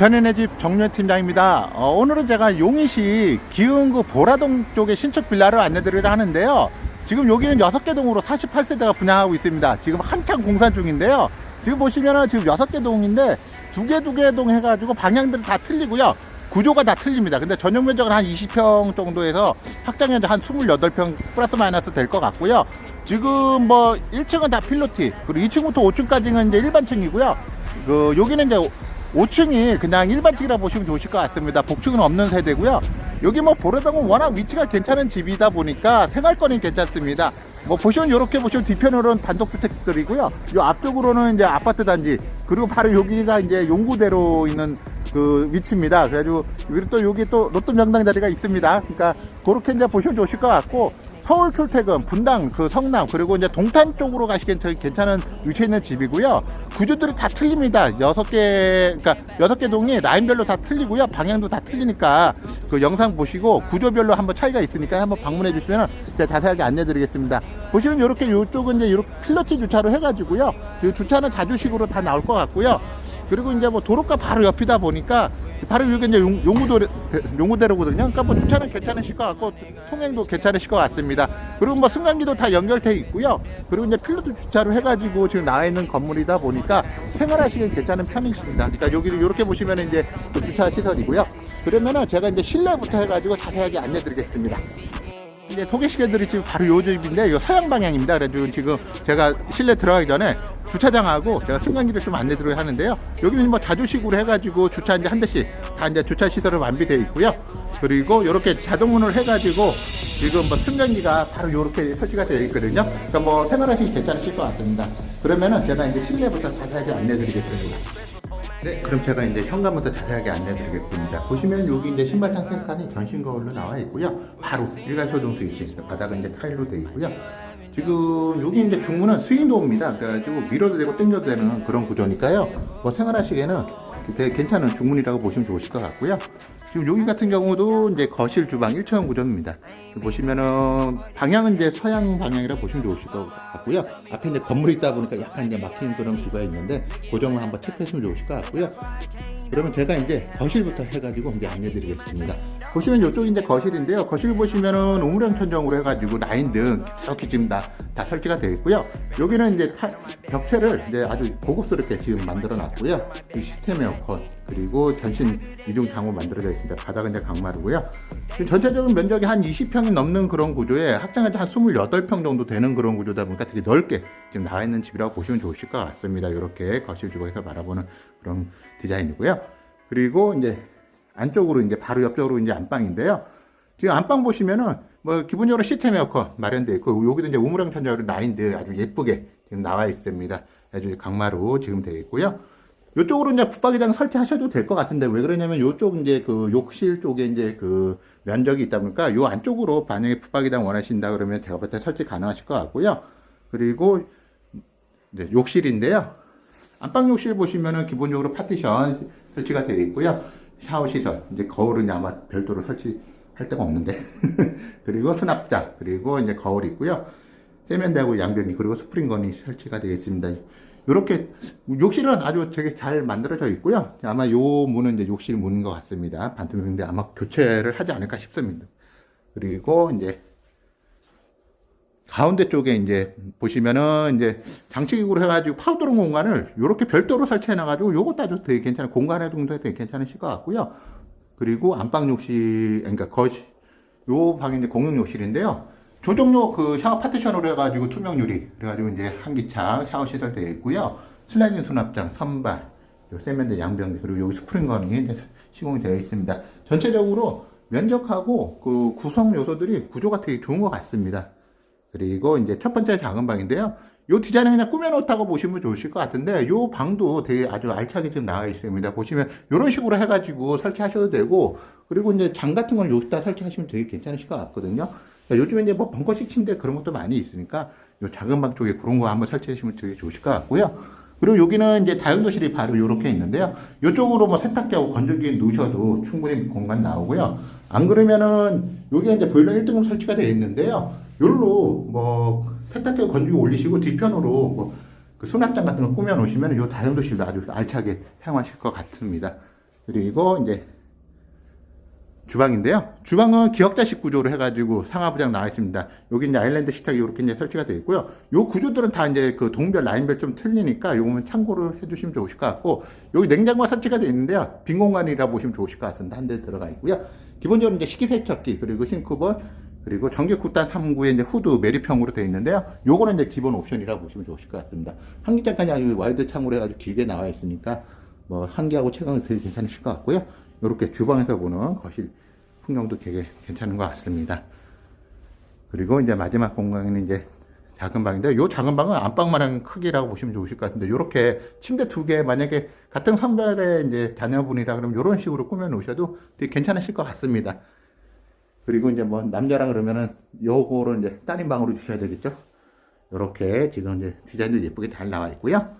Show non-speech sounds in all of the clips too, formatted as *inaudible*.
변인의 집 정유현 팀장입니다. 어, 오늘은 제가 용인시 기흥구 보라동 쪽의 신축 빌라를 안내드리려 하는데요. 지금 여기는 6개 동으로 48세대가 분양하고 있습니다. 지금 한창 공사 중인데요. 지금 보시면은 지금 6개 동인데 두 개 두 개 동 해가지고 방향들은 다 틀리고요. 구조가 다 틀립니다. 근데 전용 면적은 한 20평 정도에서 확장 현재 한 28평 플러스 마이너스 될 것 같고요. 지금 뭐 1층은 다 필로티, 그리고 2층부터 5층까지는 이제 일반층이고요. 그 여기는 이제 5층이 그냥 일반층이라 보시면 좋으실 것 같습니다. 복층은 없는 세대고요. 여기 뭐 보라동은 워낙 위치가 괜찮은 집이다 보니까 생활권이 괜찮습니다. 뭐 보시면 이렇게 보시면 뒤편으로는 단독주택들이고요. 요 앞쪽으로는 이제 아파트 단지 그리고 바로 여기가 이제 용구대로 있는 그 위치입니다. 그래가지고 여기 또 여기 또 로또 명당 자리가 있습니다. 그러니까 그렇게 이제 보시면 좋으실 것 같고 서울 출퇴근, 분당, 그 성남, 그리고 이제 동탄 쪽으로 가시기엔 괜찮은 위치에 있는 집이고요. 구조들이 다 틀립니다. 여섯 개, 그러니까 여섯 개 동이 라인별로 다 틀리고요. 방향도 다 틀리니까 그 영상 보시고 구조별로 한번 차이가 있으니까 한번 방문해 주시면 제가 자세하게 안내 드리겠습니다. 보시면 이렇게 이쪽은 이제 이렇게 필러티 주차로 해가지고요. 그 주차는 자주식으로 다 나올 것 같고요. 그리고 이제 뭐 도로가 바로 옆이다 보니까 바로 여기 이제 용, 용구도 용구대로거든요. 그러니까 뭐 주차는 괜찮으실 것 같고 통행도 괜찮으실 것 같습니다. 그리고 뭐 승강기도 다 연결돼 있고요. 그리고 이제 필로트 주차를 해가지고 지금 나와 있는 건물이다 보니까 생활하시기 괜찮은 편이십니다. 그러니까 여기를 이렇게 보시면 이제 그 주차 시설이고요. 그러면은 제가 이제 실내부터 해가지고 자세하게 안내드리겠습니다. 이제 소개시켜드릴 지금 바로 요 집인데 요 서양 방향입니다. 그래가지고 지금 제가 실내 들어가기 전에 주차장하고 제가 승강기를 좀 안내 드려야 하는데요. 여기는 뭐 자주식으로 해가지고 주차 이제 한 대씩 다 이제 주차 시설을 완비되어 있고요. 그리고 이렇게 자동문을 해가지고 지금 뭐 승강기가 바로 이렇게 설치가 되어 있거든요. 그러니까 뭐 생활하시기 괜찮으실 것 같습니다. 그러면은 제가 이제 실내부터 자세하게 안내 드리겠습니다. 네, 그럼 제가 이제 현관부터 자세하게 안내드리겠습니다. 보시면 여기 이제 신발장 세 칸이 전신 거울로 나와 있고요. 바로 일괄 스위치 있습니다. 바닥은 이제 타일로 되어 있고요. 지금 여기 이제 중문은 스윙도어입니다. 그래가지고 밀어도 되고 당겨도 되는 그런 구조니까요. 뭐 생활하시기에는 되게 괜찮은 중문이라고 보시면 좋으실 것 같고요. 지금 여기 같은 경우도 이제 거실 주방 1차원 구조입니다. 보시면은 방향은 이제 서양 방향이라 보시면 좋으실 것 같고요. 앞에 이제 건물이 있다 보니까 약간 이제 막히는 그런 구가 있는데 고정을 한번 체크했으면 좋으실 것 같고요. 그러면 제가 이제 거실부터 해가지고 이제 안내드리겠습니다. 보시면 이쪽이 이제 거실인데요. 거실 보시면은 우물형 천정으로 해가지고 라인 등 이렇게 지금 다, 다 설치가 되어 있고요. 여기는 이제 타, 벽체를 이제 아주 고급스럽게 지금 만들어 놨고요. 이 시스템 에어컨 그리고 전신 이중 장호 만들어져 있습니다. 바닥은 이제 강마루고요. 전체적인 면적이 한 20평이 넘는 그런 구조에 확장한 한 28평 정도 되는 그런 구조다 보니까 되게 넓게 지금 나와 있는 집이라고 보시면 좋으실 것 같습니다. 이렇게 거실 주방에서 바라보는 그런 디자인이고요. 그리고 이제 안쪽으로 이제 바로 옆쪽으로 이제 안방인데요. 지금 안방 보시면은 뭐 기본적으로 시스템 에어컨 마련되어 있고 여기도 이제 우물형 천장으로 라인들 아주 예쁘게 지금 나와 있습니다. 아주 강마루 지금 되어 있고요. 이쪽으로 이제 붙박이장 설치하셔도 될 것 같은데 왜 그러냐면 이쪽 이제 그 욕실 쪽에 이제 그 면적이 있다 보니까 요 안쪽으로 만약에 붙박이장 원하신다 그러면 제가 볼 때 설치 가능하실 것 같고요. 그리고 이제 욕실인데요. 안방 욕실 보시면은 기본적으로 파티션 설치가 되어 있고요. 샤워 시설, 이제 거울은 아마 별도로 설치할 데가 없는데. *laughs* 그리고 수납장, 그리고 이제 거울 있고요. 세면대하고 양변이, 그리고 스프링건이 설치가 되어 있습니다. 이렇게 욕실은 아주 되게 잘 만들어져 있고요. 아마 요 문은 이제 욕실 문인 것 같습니다. 반투명인데 아마 교체를 하지 않을까 싶습니다. 그리고 이제 가운데 쪽에 이제 보시면은 이제 장치기구로 해가지고 파우더룸 공간을 이렇게 별도로 설치해놔가지고 요것도 아주 되게 괜찮은 공간 활동도 되게 괜찮으실 것 같고요. 그리고 안방 욕실, 그러니까 거실, 요 방이 이제 공용 욕실인데요. 조정용 그 샤워 파티션으로 해가지고 투명 유리, 그래가지고 이제 한기창 샤워 시설 되어 있고요. 슬라이딩 수납장, 요 세면대 양변기, 그리고 여기 스프링 건이 이제 시공이 되어 있습니다. 전체적으로 면적하고 그 구성 요소들이 구조가 되게 좋은 것 같습니다. 그리고 이제 첫 번째 작은 방인데요. 요 디자인은 그냥 꾸며놓다고 보시면 좋으실 것 같은데, 요 방도 되게 아주 알차게 지금 나와 있습니다. 보시면, 요런 식으로 해가지고 설치하셔도 되고, 그리고 이제 장 같은 걸 여기다 설치하시면 되게 괜찮으실 것 같거든요. 요즘에 이제 뭐 벙커식 침대 그런 것도 많이 있으니까, 요 작은 방 쪽에 그런 거 한번 설치하시면 되게 좋으실 것 같고요. 그리고 여기는 이제 다용도실이 바로 이렇게 있는데요. 이쪽으로 뭐 세탁기하고 건조기 놓으셔도 충분히 공간 나오고요. 안 그러면은 여기가 이제 보일러 1등급 설치가 되어 있는데요. 요로 뭐 세탁기 건조기 올리시고 뒤편으로 뭐 그 수납장 같은 거 꾸며 놓으시면 요 다용도실도 아주 알차게 사용하실 것 같습니다. 그리고 이제 주방인데요. 주방은 기역자식 구조로 해가지고 상하부장 나와 있습니다. 여기 이제 아일랜드 식탁이 이렇게 이제 설치가 되어 있고요. 요 구조들은 다 이제 그 동별 라인별 좀 틀리니까 요거는 참고를 해주시면 좋으실 것 같고 여기 냉장고가 설치가 되어 있는데요. 빈 공간이라 보시면 좋으실 것 같습니다. 한 대 들어가 있고요. 기본적으로 이제 식기세척기 그리고 싱크볼 그리고 전기 굿단 3구의 이제 후드 매립형으로 되어 있는데요. 요거는 이제 기본 옵션이라고 보시면 좋으실 것 같습니다. 한기장까지 아주 와이드 창으로 해가지고 길게 나와 있으니까 뭐 한기하고 되게 괜찮으실 것 같고요. 이렇게 주방에서 보는 거실 풍경도 되게 괜찮은 것 같습니다. 그리고 이제 마지막 공간은 이제 작은 방인데 요 작은 방은 안방만한 크기라고 보시면 좋으실 것 같은데 요렇게 침대 두 개 만약에 같은 성별의 이제 자녀분이라 그러면 요런 식으로 꾸며 놓으셔도 되게 괜찮으실 것 같습니다. 그리고 이제 뭐 남자랑 그러면은 요거를 이제 따님 방으로 주셔야 되겠죠. 요렇게 지금 이제 디자인도 예쁘게 잘 나와 있고요.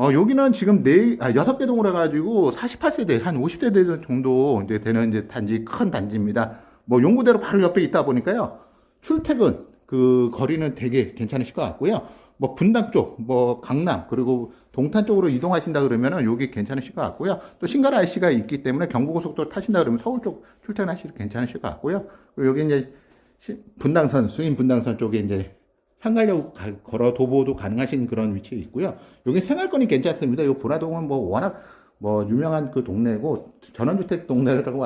어, 여기는 지금 네, 아, 여섯 개 동으로 해가지고 48세대, 한 50세대 정도 이제 되는 이제 단지, 큰 단지입니다. 뭐 용구대로 바로 옆에 있다 보니까요. 출퇴근, 그 거리는 되게 괜찮으실 것 같고요. 뭐 분당 쪽, 뭐 강남, 그리고 동탄 쪽으로 이동하신다 그러면은 여기 괜찮으실 것 같고요. 또 신갈 IC가 있기 때문에 경부고속도로 타신다 그러면 서울 쪽 출퇴근하시도 괜찮으실 것 같고요. 그리고 여기 이제 시- 분당선, 수인 분당선 쪽에 이제 상가역 가- 걸어 도보도 가능하신 그런 위치에 있고요. 여기 생활권이 괜찮습니다. 이 보라동은 뭐 워낙 뭐 유명한 그 동네고 전원주택 동네라고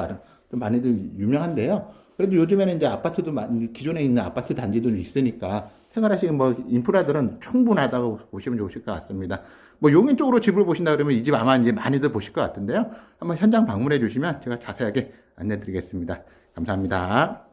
좀 많이들 유명한데요. 그래도 요즘에는 이제 아파트도 많이 기존에 있는 아파트 단지도 있으니까 생활하시는 뭐 인프라들은 충분하다고 보시면 좋으실 것 같습니다. 뭐 용인 쪽으로 집을 보신다 그러면 이 집 아마 이제 많이들 보실 것 같은데요. 한번 현장 방문해 주시면 제가 자세하게 안내 드리겠습니다. 감사합니다.